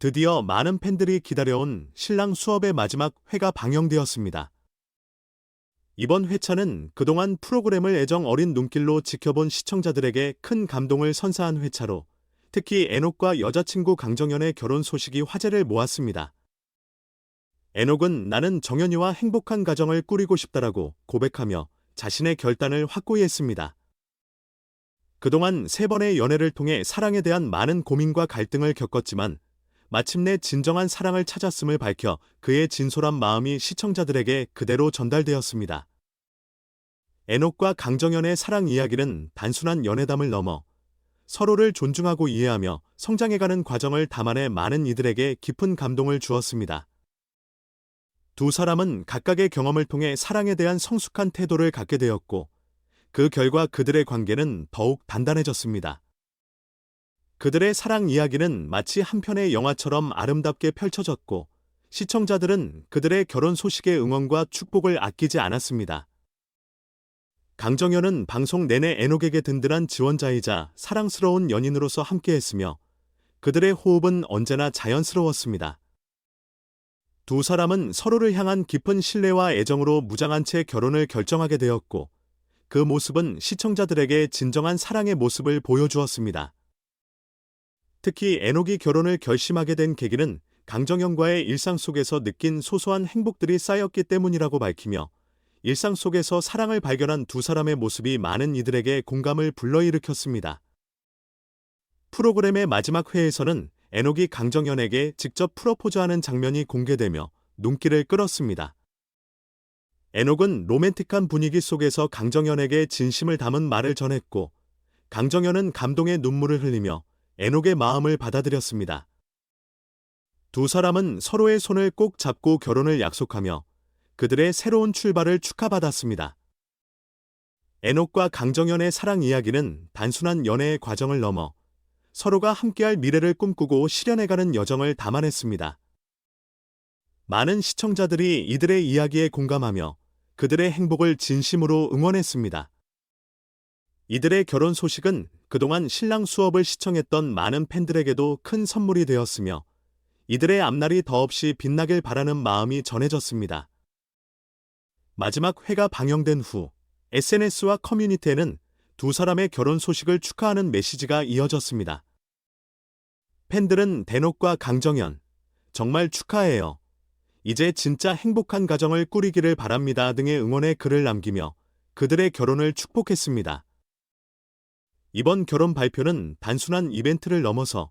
드디어 많은 팬들이 기다려온 신랑 수업의 마지막 회가 방영되었습니다. 이번 회차는 그동안 프로그램을 애정 어린 눈길로 지켜본 시청자들에게 큰 감동을 선사한 회차로 특히 애녹과 여자친구 강정연의 결혼 소식이 화제를 모았습니다. 애녹은 나는 정연이와 행복한 가정을 꾸리고 싶다라고 고백하며 자신의 결단을 확고히 했습니다. 그동안 세 번의 연애를 통해 사랑에 대한 많은 고민과 갈등을 겪었지만 마침내 진정한 사랑을 찾았음을 밝혀 그의 진솔한 마음이 시청자들에게 그대로 전달되었습니다. 애녹과 강정연의 사랑 이야기는 단순한 연애담을 넘어 서로를 존중하고 이해하며 성장해가는 과정을 담아내 많은 이들에게 깊은 감동을 주었습니다. 두 사람은 각각의 경험을 통해 사랑에 대한 성숙한 태도를 갖게 되었고, 그 결과 그들의 관계는 더욱 단단해졌습니다. 그들의 사랑 이야기는 마치 한 편의 영화처럼 아름답게 펼쳐졌고, 시청자들은 그들의 결혼 소식의 응원과 축복을 아끼지 않았습니다. 강정현은 방송 내내 애녹에게 든든한 지원자이자 사랑스러운 연인으로서 함께했으며, 그들의 호흡은 언제나 자연스러웠습니다. 두 사람은 서로를 향한 깊은 신뢰와 애정으로 무장한 채 결혼을 결정하게 되었고, 그 모습은 시청자들에게 진정한 사랑의 모습을 보여주었습니다. 특히 애녹이 결혼을 결심하게 된 계기는 강정현과의 일상 속에서 느낀 소소한 행복들이 쌓였기 때문이라고 밝히며 일상 속에서 사랑을 발견한 두 사람의 모습이 많은 이들에게 공감을 불러일으켰습니다. 프로그램의 마지막 회에서는 애녹이 강정현에게 직접 프로포즈하는 장면이 공개되며 눈길을 끌었습니다. 애녹은 로맨틱한 분위기 속에서 강정현에게 진심을 담은 말을 전했고 강정현은 감동의 눈물을 흘리며 애녹의 마음을 받아들였습니다. 두 사람은 서로의 손을 꼭 잡고 결혼을 약속하며 그들의 새로운 출발을 축하받았습니다. 애녹과 강정현의 사랑 이야기는 단순한 연애의 과정을 넘어 서로가 함께할 미래를 꿈꾸고 실현해가는 여정을 담아냈습니다. 많은 시청자들이 이들의 이야기에 공감하며 그들의 행복을 진심으로 응원했습니다. 이들의 결혼 소식은 그동안 신랑 수업을 시청했던 많은 팬들에게도 큰 선물이 되었으며 이들의 앞날이 더없이 빛나길 바라는 마음이 전해졌습니다. 마지막 회가 방영된 후 SNS와 커뮤니티에는 두 사람의 결혼 소식을 축하하는 메시지가 이어졌습니다. 팬들은 대녹과 강정현, 정말 축하해요. 이제 진짜 행복한 가정을 꾸리기를 바랍니다 등의 응원의 글을 남기며 그들의 결혼을 축복했습니다. 이번 결혼 발표는 단순한 이벤트를 넘어서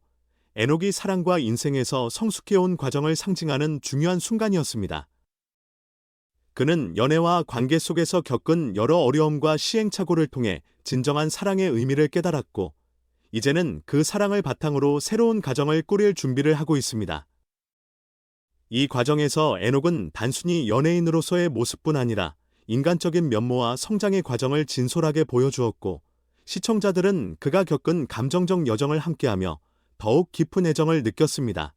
에녹이 사랑과 인생에서 성숙해온 과정을 상징하는 중요한 순간이었습니다. 그는 연애와 관계 속에서 겪은 여러 어려움과 시행착오를 통해 진정한 사랑의 의미를 깨달았고, 이제는 그 사랑을 바탕으로 새로운 가정을 꾸릴 준비를 하고 있습니다. 이 과정에서 에녹은 단순히 연예인으로서의 모습뿐 아니라 인간적인 면모와 성장의 과정을 진솔하게 보여주었고, 시청자들은 그가 겪은 감정적 여정을 함께하며 더욱 깊은 애정을 느꼈습니다.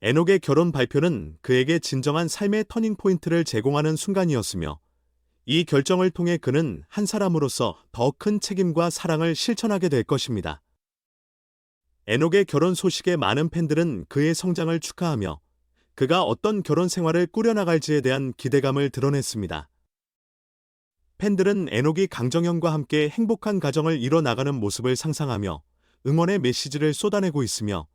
에녹의 결혼 발표는 그에게 진정한 삶의 터닝포인트를 제공하는 순간이었으며 이 결정을 통해 그는 한 사람으로서 더 큰 책임과 사랑을 실천하게 될 것입니다. 에녹의 결혼 소식에 많은 팬들은 그의 성장을 축하하며 그가 어떤 결혼 생활을 꾸려나갈지에 대한 기대감을 드러냈습니다. 팬들은 에녹이 강정현과 함께 행복한 가정을 이뤄나가는 모습을 상상하며 응원의 메시지를 쏟아내고 있으며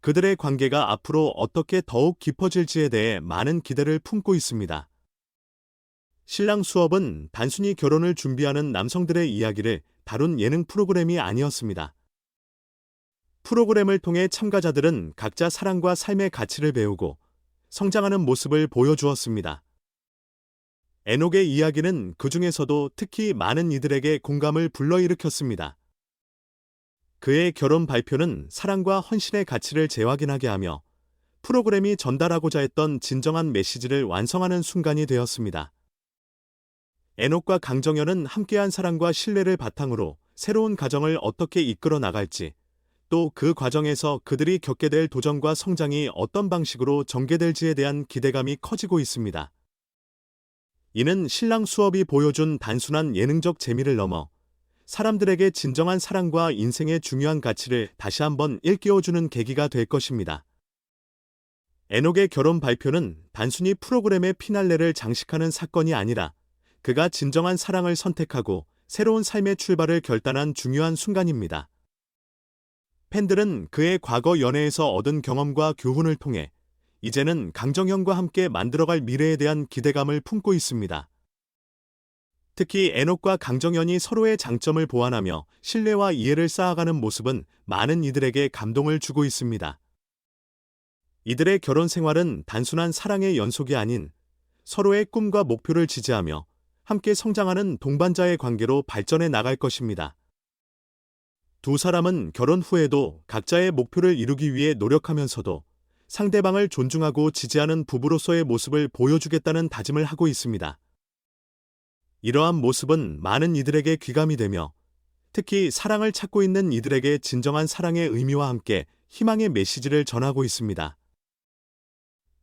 그들의 관계가 앞으로 어떻게 더욱 깊어질지에 대해 많은 기대를 품고 있습니다. 신랑 수업은 단순히 결혼을 준비하는 남성들의 이야기를 다룬 예능 프로그램이 아니었습니다. 프로그램을 통해 참가자들은 각자 사랑과 삶의 가치를 배우고 성장하는 모습을 보여주었습니다. 에녹의 이야기는 그 중에서도 특히 많은 이들에게 공감을 불러일으켰습니다. 그의 결혼 발표는 사랑과 헌신의 가치를 재확인하게 하며 프로그램이 전달하고자 했던 진정한 메시지를 완성하는 순간이 되었습니다. 에녹과 강정현은 함께한 사랑과 신뢰를 바탕으로 새로운 가정을 어떻게 이끌어 나갈지, 또 그 과정에서 그들이 겪게 될 도전과 성장이 어떤 방식으로 전개될지에 대한 기대감이 커지고 있습니다. 이는 신랑 수업이 보여준 단순한 예능적 재미를 넘어 사람들에게 진정한 사랑과 인생의 중요한 가치를 다시 한번 일깨워주는 계기가 될 것입니다. 에녹의 결혼 발표는 단순히 프로그램의 피날레를 장식하는 사건이 아니라 그가 진정한 사랑을 선택하고 새로운 삶의 출발을 결단한 중요한 순간입니다. 팬들은 그의 과거 연애에서 얻은 경험과 교훈을 통해 이제는 강정현과 함께 만들어갈 미래에 대한 기대감을 품고 있습니다. 특히 에녹과 강정현이 서로의 장점을 보완하며 신뢰와 이해를 쌓아가는 모습은 많은 이들에게 감동을 주고 있습니다. 이들의 결혼 생활은 단순한 사랑의 연속이 아닌 서로의 꿈과 목표를 지지하며 함께 성장하는 동반자의 관계로 발전해 나갈 것입니다. 두 사람은 결혼 후에도 각자의 목표를 이루기 위해 노력하면서도 상대방을 존중하고 지지하는 부부로서의 모습을 보여주겠다는 다짐을 하고 있습니다. 이러한 모습은 많은 이들에게 귀감이 되며 특히 사랑을 찾고 있는 이들에게 진정한 사랑의 의미와 함께 희망의 메시지를 전하고 있습니다.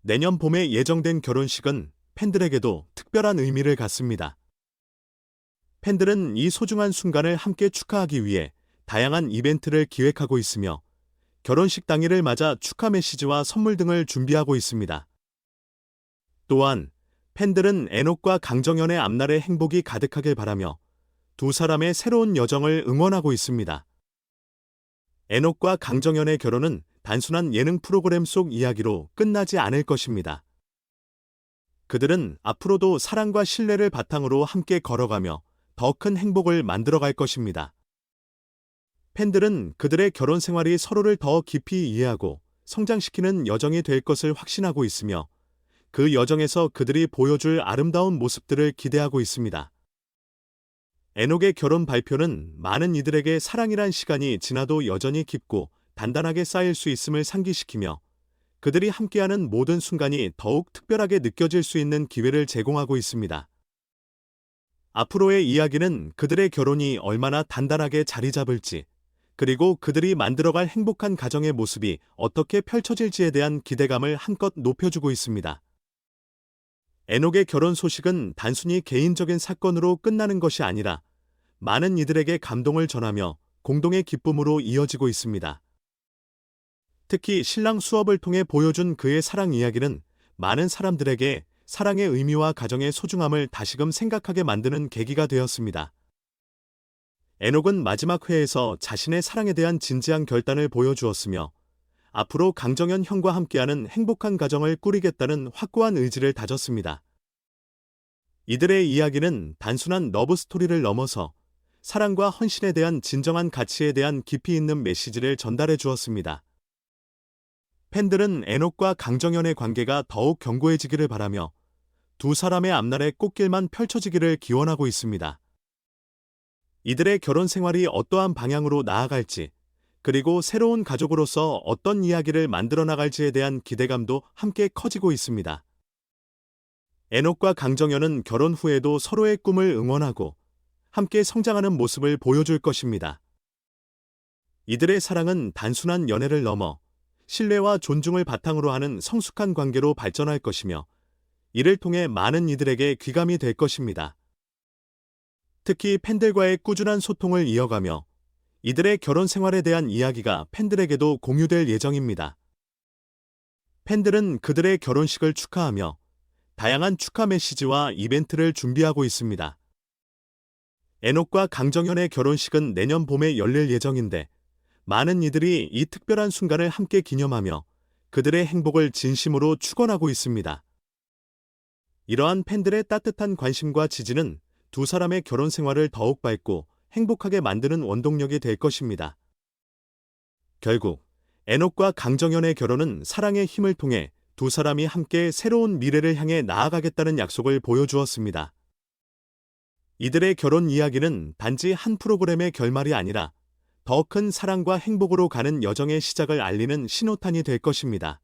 내년 봄에 예정된 결혼식은 팬들에게도 특별한 의미를 갖습니다. 팬들은 이 소중한 순간을 함께 축하하기 위해 다양한 이벤트를 기획하고 있으며 결혼식 당일을 맞아 축하 메시지와 선물 등을 준비하고 있습니다. 또한 팬들은 에녹과 강정현의 앞날에 행복이 가득하길 바라며 두 사람의 새로운 여정을 응원하고 있습니다. 에녹과 강정현의 결혼은 단순한 예능 프로그램 속 이야기로 끝나지 않을 것입니다. 그들은 앞으로도 사랑과 신뢰를 바탕으로 함께 걸어가며 더 큰 행복을 만들어갈 것입니다. 팬들은 그들의 결혼 생활이 서로를 더 깊이 이해하고 성장시키는 여정이 될 것을 확신하고 있으며 그 여정에서 그들이 보여줄 아름다운 모습들을 기대하고 있습니다. 에녹의 결혼 발표는 많은 이들에게 사랑이란 시간이 지나도 여전히 깊고 단단하게 쌓일 수 있음을 상기시키며 그들이 함께하는 모든 순간이 더욱 특별하게 느껴질 수 있는 기회를 제공하고 있습니다. 앞으로의 이야기는 그들의 결혼이 얼마나 단단하게 자리 잡을지, 그리고 그들이 만들어갈 행복한 가정의 모습이 어떻게 펼쳐질지에 대한 기대감을 한껏 높여주고 있습니다. 에녹의 결혼 소식은 단순히 개인적인 사건으로 끝나는 것이 아니라 많은 이들에게 감동을 전하며 공동의 기쁨으로 이어지고 있습니다. 특히 신랑 수업을 통해 보여준 그의 사랑 이야기는 많은 사람들에게 사랑의 의미와 가정의 소중함을 다시금 생각하게 만드는 계기가 되었습니다. 에녹은 마지막 회에서 자신의 사랑에 대한 진지한 결단을 보여주었으며 앞으로 강정현 형과 함께하는 행복한 가정을 꾸리겠다는 확고한 의지를 다졌습니다. 이들의 이야기는 단순한 러브 스토리를 넘어서 사랑과 헌신에 대한 진정한 가치에 대한 깊이 있는 메시지를 전달해 주었습니다. 팬들은 에녹과 강정현의 관계가 더욱 견고해지기를 바라며 두 사람의 앞날의 꽃길만 펼쳐지기를 기원하고 있습니다. 이들의 결혼 생활이 어떠한 방향으로 나아갈지, 그리고 새로운 가족으로서 어떤 이야기를 만들어 나갈지에 대한 기대감도 함께 커지고 있습니다. 에녹과 강정현은 결혼 후에도 서로의 꿈을 응원하고 함께 성장하는 모습을 보여줄 것입니다. 이들의 사랑은 단순한 연애를 넘어 신뢰와 존중을 바탕으로 하는 성숙한 관계로 발전할 것이며 이를 통해 많은 이들에게 귀감이 될 것입니다. 특히 팬들과의 꾸준한 소통을 이어가며 이들의 결혼 생활에 대한 이야기가 팬들에게도 공유될 예정입니다. 팬들은 그들의 결혼식을 축하하며 다양한 축하 메시지와 이벤트를 준비하고 있습니다. 에녹과 강정현의 결혼식은 내년 봄에 열릴 예정인데 많은 이들이 이 특별한 순간을 함께 기념하며 그들의 행복을 진심으로 축원하고 있습니다. 이러한 팬들의 따뜻한 관심과 지지는 두 사람의 결혼 생활을 더욱 밝고 행복하게 만드는 원동력이 될 것입니다. 결국 에녹과 강정현의 결혼은 사랑의 힘을 통해 두 사람이 함께 새로운 미래를 향해 나아가겠다는 약속을 보여주었습니다. 이들의 결혼 이야기는 단지 한 프로그램의 결말이 아니라 더 큰 사랑과 행복으로 가는 여정의 시작을 알리는 신호탄이 될 것입니다.